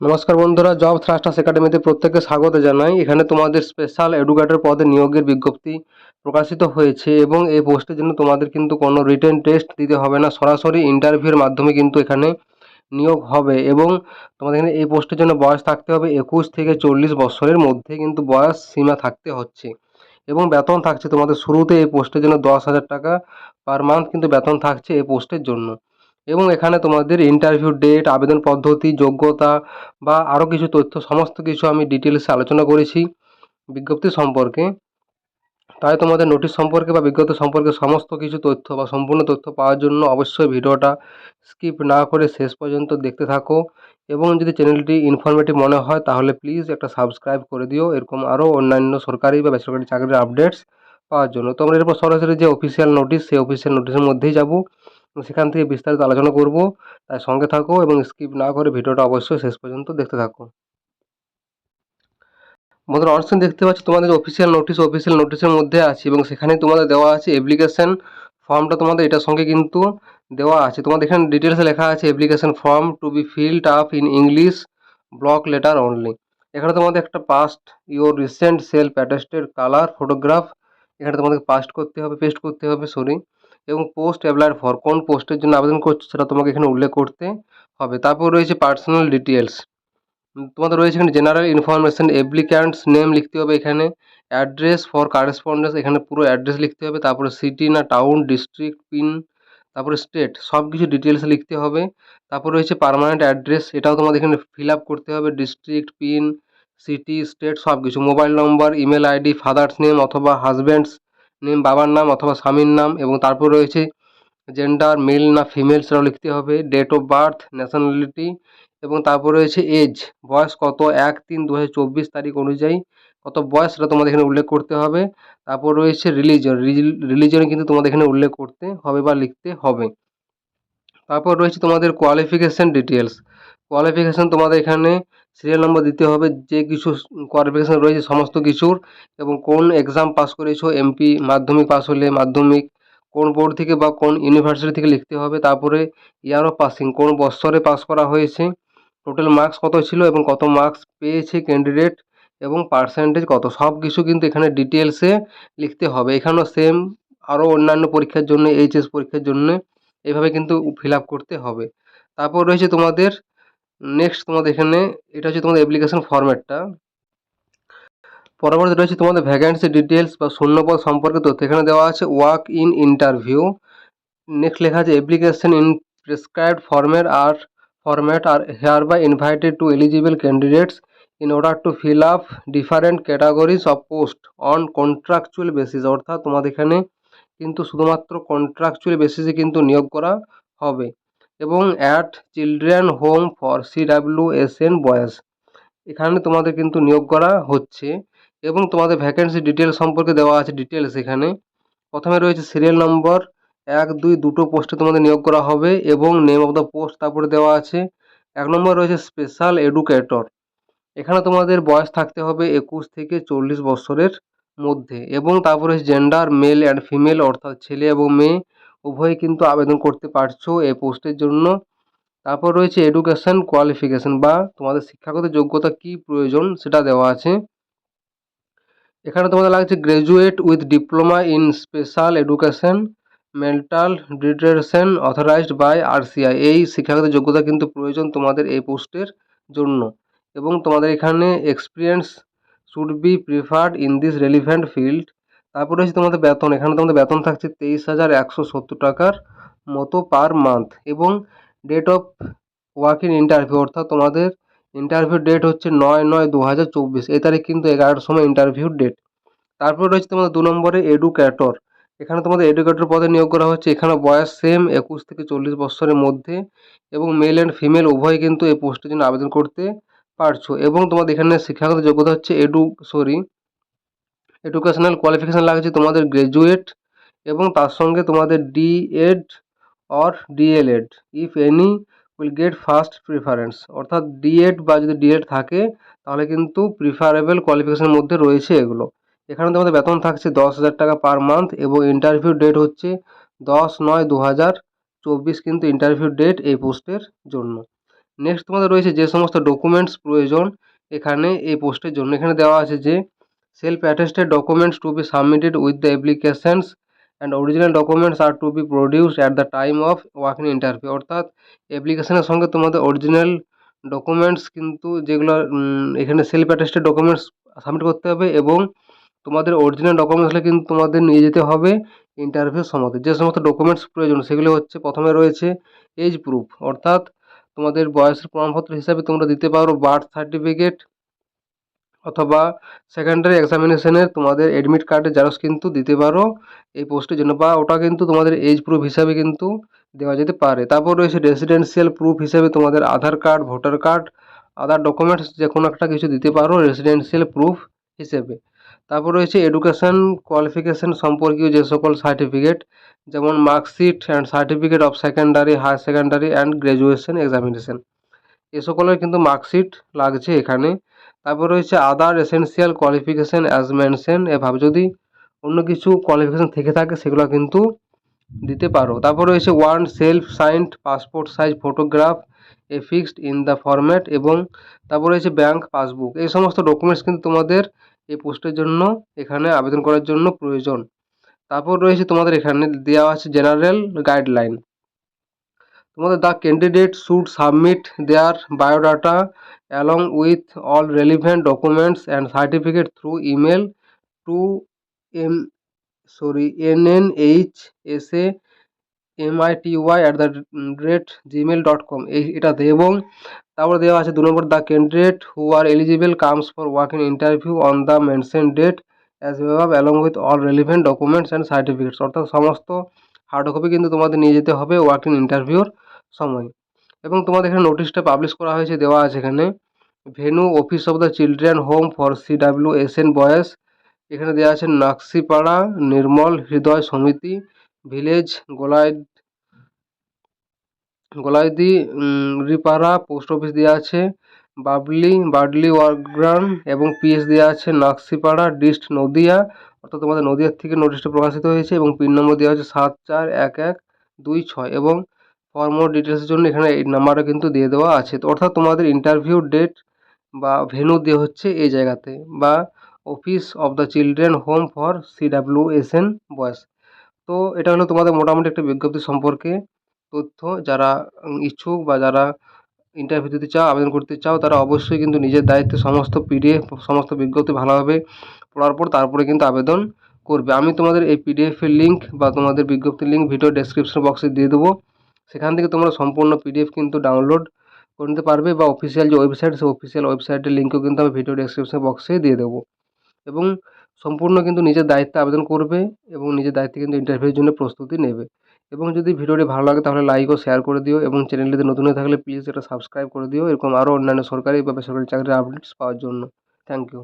নমস্কার বন্ধুরা, job thrusters একাডেমিতে প্রত্যেককে স্বাগত জানাই। এখানে তোমাদের স্পেশাল এডুকেটর পদে নিয়োগের বিজ্ঞপ্তি প্রকাশিত হয়েছে এবং এই পোস্টের জন্য তোমাদের কিন্তু কোনো রিটেন টেস্ট দিতে হবে না। সরাসরি ইন্টারভিউর মাধ্যমে কিন্তু এখানে নিয়োগ হবে এবং তোমাদের এখানে এই পোস্টের জন্য বয়স থাকতে হবে একুশ থেকে চল্লিশ বছরের মধ্যে কিন্তু বয়স সীমা থাকতে হচ্ছে এবং বেতন থাকছে তোমাদের শুরুতে এই পোস্টের জন্য দশ হাজার টাকা পার মান্থ কিন্তু বেতন থাকছে এই পোস্টের জন্য। এবং এখানে তোমাদের ইন্টারভিউ ডেট আবেদন পদ্ধতি, যোগ্যতা বা আরও কিছু তথ্য, সমস্ত কিছু আমি ডিটেলসে আলোচনা করেছি বিজ্ঞপ্তি সম্পর্কে। তাই তোমাদের নোটিশ সম্পর্কে বা বিজ্ঞপ্তি সম্পর্কে সমস্ত কিছু তথ্য বা সম্পূর্ণ তথ্য পাওয়ার জন্য অবশ্যই ভিডিওটা স্কিপ না করে শেষ পর্যন্ত দেখতে থাকো এবং যদি চ্যানেলটি ইনফরমেটিভ মনে হয় তাহলে প্লিজ একটা সাবস্ক্রাইব করে দিও। এরকম আরও অন্যান্য সরকারি বা বেসরকারি চাকরির আপডেটস পাওয়ার জন্য। তো আমরা এরপর সরাসরি যে অফিসিয়াল নোটিশ সেই অফিসিয়াল নোটিশের মধ্যেই যাব। সেখান থেকে বিস্তারিত আলোচনা করব। তাই সঙ্গে থাকো এবং স্কিপ না করে ভিডিওটা অবশ্যই শেষ পর্যন্ত দেখতে থাকো। বন্ধুরা অনস্ক্রিন দেখতে পাচ্ছ তোমাদের অফিসিয়াল নোটিশ অফিসিয়াল নোটিশের মধ্যে আছে এবং সেখানে তোমাদের দেওয়া আছে অ্যাপ্লিকেশন ফর্মটা তোমাদের এটার সঙ্গে কিন্তু দেওয়া আছে। তোমাদের এখানে ডিটেলসে লেখা আছে application form to be filled up in English block letter only এখানে তোমাদের একটা paste your recent self attested colour photograph এখানে তোমাদের পাস্ট করতে হবে পেস্ট করতে হবে সরি এবং পোস্ট অ্যাপ্লাইড ফর কোন পোস্টের জন্য আবেদন করছ সেটা তোমাকে এখানে উল্লেখ করতে হবে। তারপর রয়েছে পার্সোনাল ডিটেলস তোমাদের রয়েছে এখানে জেনারেল ইনফরমেশান অ্যাপ্লিক্যান্টস নেম লিখতে হবে এখানে। অ্যাড্রেস ফর কারেসপন্ডেন্স এখানে পুরো অ্যাড্রেস লিখতে হবে। তারপরে সিটি না টাউন ডিস্ট্রিক্ট পিন তারপরে স্টেট সব কিছু ডিটেলস লিখতে হবে। তারপর রয়েছে পার্মানেন্ট অ্যাড্রেস এটাও তোমাদের এখানে ফিল আপ করতে হবে। ডিস্ট্রিক্ট পিন সিটি স্টেট সব কিছু mobile number email ID father's name অথবা হাজব্যান্ডস বাবার নাম অথবা স্বামীর নাম এবং তারপর রয়েছে জেন্ডার মেল না ফিমেল সেটাও লিখতে হবে ডেট অফ বার্থ ন্যাশনালিটি এবং তারপর রয়েছে এজ বয়স কত, এক, তিন দু তারিখ অনুযায়ী কত বয়স সেটা তোমাদের এখানে উল্লেখ করতে হবে। তারপর রয়েছে রিলিজন রিলিজন কিন্তু তোমাদের এখানে উল্লেখ করতে হবে বা লিখতে হবে। তারপর রয়েছে তোমাদের কোয়ালিফিকেশান ডিটেলস কোয়ালিফিকেশান তোমাদের এখানে সিরিয়াল নম্বর দিতে হবে, যে কিছু কোয়ালিফিকেশান রয়েছে সমস্ত কিছুর এবং কোন এক্সাম পাস করেছ এমপি মাধ্যমিক পাস হলে মাধ্যমিক, কোন বোর্ড থেকে বা কোন ইউনিভার্সিটি থেকে লিখতে হবে, তারপরে ইয়ার অফ পাসিং কোন বৎসরে পাস করা হয়েছে টোটাল মার্কস কত ছিল এবং কত মার্কস পেয়েছে ক্যান্ডিডেট এবং পার্সেন্টেজ কত, সব কিছু কিন্তু এখানে ডিটেলসে লিখতে হবে। এখানেও সেম আরও অন্যান্য পরীক্ষার জন্য এইচএস পরীক্ষার জন্য এভাবে কিন্তু ফিল আপ করতে হবে। তারপর রয়েছে তোমাদের নেক্সট তোমাদের এখানে, এটা হচ্ছে তোমাদের অ্যাপ্লিকেশন ফর্ম্যাটটা পরবর্তী রয়েছে তোমাদের ভ্যাকেন্সি ডিটেলস বা শূন্যপদ সম্পর্কে তথ্য। এখানে দেওয়া আছে ওয়ার্ক ইন ইন্টারভিউ নেক্সট লেখা আছে অ্যাপ্লিকেশন ইন প্রেসক্রাইবড ফর্মের আর format are hereby invited to eligible candidates in order to fill up different categories of post on contractual basis অর্থাৎ তোমাদের এখানে কিন্তু শুধুমাত্র কন্ট্রাকচুয়াল বেসিসে কিন্তু নিয়োগ করা হবে। এবং at children home for C W S N boys এখানে তোমাদের কিন্তু নিয়োগ করা হচ্ছে এবং তোমাদের ভ্যাকেন্সি ডিটেলস সম্পর্কে দেওয়া আছে ডিটেলস এখানে। প্রথমে রয়েছে সিরিয়াল নম্বর এক, দুই, দুটো পোস্টে তোমাদের নিয়োগ করা হবে এবং নেম অফ দ্য পোস্ট তারপরে দেওয়া আছে। এক নম্বর রয়েছে স্পেশাল এডুকেটর এখানে তোমাদের বয়স থাকতে হবে একুশ থেকে চল্লিশ বছরের মধ্যে এবং তারপরে জেন্ডার মেল অ্যান্ড ফিমেল অর্থাৎ ছেলে এবং মেয়ে। উভয়ই কিন্তু আবেদন করতে পারছ এই পোস্টের জন্য। তারপর রয়েছে এডুকেশন কোয়ালিফিকেশন বা তোমাদের শিক্ষাগত যোগ্যতা কী প্রয়োজন সেটা দেওয়া আছে। এখানে তোমাদের লাগছে graduate with diploma in special education mental retardation authorised by RCI এই শিক্ষাগত যোগ্যতা কিন্তু প্রয়োজন তোমাদের এই পোস্টের জন্য এবং তোমাদের এখানে experience should be preferred in this relevant field তারপরে হচ্ছে তোমাদের বেতন, এখানে তোমাদের বেতন থাকছে তেইশ হাজার একশো সত্তর টাকার মতো পার মান্থ এবং date of walk in interview অর্থাৎ তোমাদের ইন্টারভিউ ডেট হচ্ছে নয় নয় দু হাজার চব্বিশ। এই তারিখ কিন্তু এগারোটার সময় ইন্টারভিউ ডেট তারপর রয়েছে তোমাদের দু নম্বরে এডুক্যাটর এখানে তোমাদের এডুকেটর পদে নিয়োগ করা হচ্ছে। এখানে বয়স সেম একুশ থেকে চল্লিশ বছরের মধ্যে এবং মেল অ্যান্ড ফিমেল উভয় কিন্তু এই পোস্টের জন্য আবেদন করতে পারছ। এবং তোমাদের এখানে শিক্ষাগত যোগ্যতা হচ্ছে এডু সরি এডুকেশনাল কোয়ালিফিকেশান লাগছে তোমাদের গ্র্যাজুয়েট এবং তার সঙ্গে তোমাদের DEd or DElEd if any will get first preference অর্থাৎ ডিএড বা যদি ডিএড থাকে, তাহলে কিন্তু প্রিফারেবল কোয়ালিফিকেশনের মধ্যে রয়েছে এগুলো। এখানে তোমাদের বেতন থাকছে দশ হাজার টাকা পার মান্থ এবং ইন্টারভিউ ডেট হচ্ছে দশ নয় দু হাজার চব্বিশ কিন্তু ইন্টারভিউ ডেট এই পোস্টের জন্য। নেক্সট তোমাদের রয়েছে যে সমস্ত ডকুমেন্টস প্রয়োজন এখানে এই পোস্টের জন্য। এখানে দেওয়া আছে যে attested documents to be submitted with the applications and original documents are to be produced at the time of walking interview অর্থাৎ অ্যাপ্লিকেশনের সঙ্গে তোমাদের অরিজিনাল ডকুমেন্টস কিন্তু যেগুলো এখানে সেলফ অ্যাটেস্টেড ডকুমেন্টস সাবমিট করতে হবে এবং তোমাদের অরিজিনাল ডকুমেন্টসগুলো কিন্তু তোমাদের নিয়ে যেতে হবে ইন্টারভিউ সময় যে সমস্ত ডকুমেন্টস প্রয়োজন, সেগুলো হচ্ছে প্রথমে রয়েছে এজ প্রুফ অর্থাৎ, তোমাদের বয়সের প্রমাণপত্র হিসাবে তোমরা দিতে পারো বার্থ সার্টিফিকেট অথবা সেকেন্ডারি এক্সামিনেশনের তোমাদের অ্যাডমিট কার্ডের জেরক্স কিন্তু দিতে পারো। এই পোস্টের জন্য বা ওটা কিন্তু তোমাদের এজ প্রুফ হিসাবে কিন্তু দেওয়া যেতে পারে। তারপর রয়েছে রেসিডেন্সিয়াল প্রুফ হিসাবে তোমাদের Aadhaar card voter card other documents যে কোনো একটা কিছু দিতে পারো রেসিডেন্সিয়াল প্রুফ হিসেবে। তারপর রয়েছে এডুকেশন কোয়ালিফিকেশন সম্পর্কীয় যে সকল সার্টিফিকেট যেমন marksheet and certificate of secondary higher secondary and graduation examination এ সকলের কিন্তু মার্কশিট লাগছে এখানে। তারপর রয়েছে other essential qualification as mention এভাবে যদি অন্য কিছু কোয়ালিফিকেশন থেকে থাকে সেগুলো কিন্তু দিতে পারো। তারপর রয়েছে one self signed passport size photograph affixed in the format এবং তারপর রয়েছে ব্যাংক পাসবুক এই সমস্ত ডকুমেন্টস কিন্তু তোমাদের এই পোস্টের জন্য, এখানে আবেদন করার জন্য প্রয়োজন। তারপর রয়েছে তোমাদের এখানে দেওয়া আছে জেনারেল গাইডলাইন তোমাদের the candidate should submit their biodata along with all relevant documents and certificate through email to M sorry N N H S A M I T Y at the rate Gmail dot com এই এটাতে এবং তারপরে দেওয়া আছে দু number the candidate who are eligible comes for walk in interview on the mention date as above along with all relevant documents and certificates অর্থাৎ সমস্ত hard copy কিন্তু তোমাদের নিয়ে যেতে হবে ওয়ার্ক ইন ইন্টারভিউর সময়। এবং তোমাদের এখানে নোটিশটা পাবলিশ করা হয়েছে, দেওয়া আছে এখানে। Venue office of the children home for C W S N boys এখানে দেওয়া আছে Nakshipara Nirmal Hriday Samiti village Golai Golaidiripara post office দেওয়া আছে। বাবলি বাডলি ওয়ার্কগ্রাম এবং পিএস দেওয়া আছে নাক্সিপাড়া ডিস্ট নদিয়া। অর্থাৎ তোমাদের নদিয়ার থেকে নোটিশটা প্রকাশিত হয়েছে এবং পিন নম্বর দেওয়া হচ্ছে সাত চার এক এক দুই ছয়। এবং ফর মোর ডিটেলসের জন্য এখানে এই নাম্বারটা কিন্তু দিয়ে দেওয়া আছে। তো অর্থাৎ তোমাদের ইন্টারভিউ ডেট বা ভেন্যু দেওয়া হচ্ছে এই জায়গাতে বা office of the children home for C W S N boys তো এটা হলো তোমাদের মোটামুটি একটা বিজ্ঞপ্তি সম্পর্কে তথ্য। যারা ইচ্ছুক বা যারা ইন্টারভিউ দিতে চাও, আবেদন করতে চাও, তারা অবশ্যই কিন্তু নিজের দায়িত্বে সমস্ত পিডিএফ সমস্ত বিজ্ঞপ্তি ভালোভাবে পড়ার পর তারপরে কিন্তু আবেদন করবে। আমি তোমাদের এই পিডিএফের লিঙ্ক বা তোমাদের বিজ্ঞপ্তির লিঙ্ক ভিডিও ডেসক্রিপশন বক্সে দিয়ে দেবো। সেখান থেকে তোমরা সম্পূর্ণ পিডিএফ কিন্তু ডাউনলোড করে নিতে পারবে বা অফিসিয়াল যে ওয়েবসাইট সেই অফিসিয়াল ওয়েবসাইটের লিঙ্কও কিন্তু আমি ভিডিও ডেসক্রিপশন বক্সে দিয়ে দেবো। এবং সম্পূর্ণ কিন্তু নিজের দায়িত্বে আবেদন করবে এবং নিজের দায়িত্বে কিন্তু ইন্টারভিউর জন্য প্রস্তুতি নেবে। এবং যদি ভিডিওটি ভালো লাগে তাহলে লাইক ও শেয়ার করে দিও এবং চ্যানেলটিতে নতুন হয়ে থাকলে প্লিজ এটা সাবস্ক্রাইব করে দিও। এরকম আরও অন্যান্য সরকারি বা বেসরকারি চাকরির আপডেটস পাওয়ার জন্য। Thank you